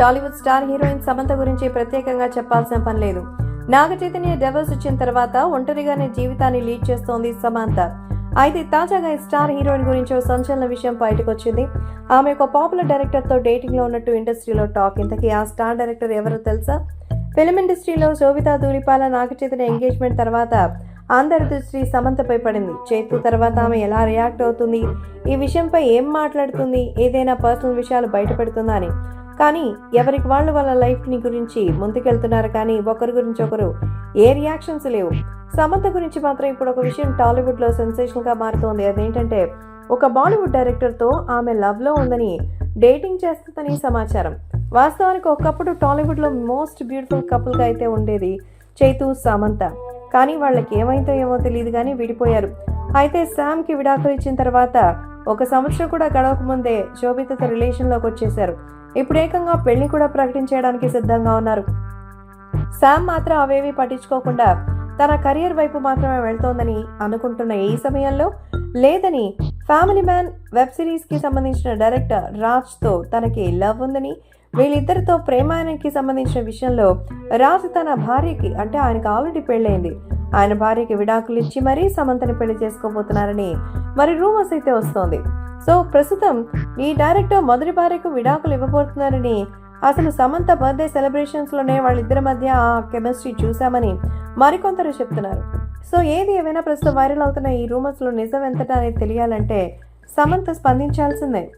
Tollywood star heroine Samantha గురించి ప్రత్యేకంగా చెప్పాల్సిన పని లేదు. నాగ చైతన్య డెవల్స్ ఇచ్చిన తర్వాత ఒంటరిగానే జీవితాన్ని లీడ్ చేస్తోంది సమంత. అయితే తాజాగా ఈ స్టార్ హీరోయిన్ గురించి ఓ సంచలన విషయం బయటకు వచ్చింది ఆమె ఒక పాపులర్ డైరెక్టర్తో డేటింగ్లో ఉన్నట్టు ఇండస్ట్రీలో టాక్. ఇంతకీ ఆ స్టార్ డైరెక్టర్ ఎవరో తెలుసా? ఫిలిం ఇండస్ట్రీలో శోభితా దూరిపాల నాగ చైతన్య ఎంగేజ్మెంట్ తర్వాత అందరి దృష్టి సమంతపై పడింది. చేతు తర్వాత ఆమె ఎలా రియాక్ట్ అవుతుంది? ఈ విషయంపై ఏం మాట్లాడుతుంది? ఏదైనా పర్సనల్ విషయాలు బయటపెడుతుందా అని. కానీ ఎవరికి వాళ్ళు వాళ్ళ లైఫ్ని గురించి ముందుకెళ్తున్నారు కానీ ఒకరి గురించి ఒకరు ఏ రియాక్షన్స్ లేవు. సమంత గురించి మాత్రం ఇప్పుడు ఒక విషయం టాలీవుడ్లో సెన్సేషన్గా మారుతోంది. అదేంటంటే ఒక బాలీవుడ్ డైరెక్టర్తో ఆమె లవ్లో ఉందని డేటింగ్ చేస్తుందని సమాచారం. వాస్తవానికి ఒకప్పుడు టాలీవుడ్లో మోస్ట్ బ్యూటిఫుల్ కపుల్గా అయితే ఉండేది చైతు సమంత. కానీ వాళ్ళకి ఏమైందో ఏమో తెలియదు కానీ విడిపోయారు. అయితే శామ్కి విడాకులు ఇచ్చిన తర్వాత ఒక సంవత్సరం కూడా గడవక ముందే శోభితతో రిలేషన్లోకి వచ్చేశారు. ఇప్పుడు ఏకంగా పెళ్ళి కూడా ప్రకటించేయడానికి సిద్ధంగా ఉన్నారు. శామ్ మాత్రం అవేవి పట్టించుకోకుండా తన కెరియర్ వైపు మాత్రమే వెళ్తోందని అనుకుంటున్న ఈ సమయంలో లేదని ఫ్యామిలీ మ్యాన్ వెబ్ సిరీస్కి సంబంధించిన డైరెక్టర్ రాజ్తో తనకి లవ్ ఉందని వీళ్ళిద్దరితో ప్రేమాయణకి సంబంధించిన విషయంలో రాజ్ తన భార్యకి అంటే ఆయనకు ఆల్రెడీ పెళ్ళైంది ఆయన భార్యకి విడాకులు ఇచ్చి మరీ సమంతని పెళ్ళి చేసుకోబోతున్నారని మరి రూమర్స్ అయితే వస్తోంది. సో ప్రస్తుతం ఈ డైరెక్టర్ మొదటి భార్యకు విడాకులు ఇవ్వబోతున్నారని అసలు సమంత బర్త్డే సెలబ్రేషన్స్లోనే వాళ్ళిద్దరి మధ్య ఆ కెమిస్ట్రీ చూశామని మరికొందరు చెప్తున్నారు. సో ఏది ఏమైనా ప్రస్తుతం వైరల్ అవుతున్న ఈ రూమర్స్లో నిజం ఎంతటా అనేది తెలియాలంటే సమంత స్పందించాల్సిందే.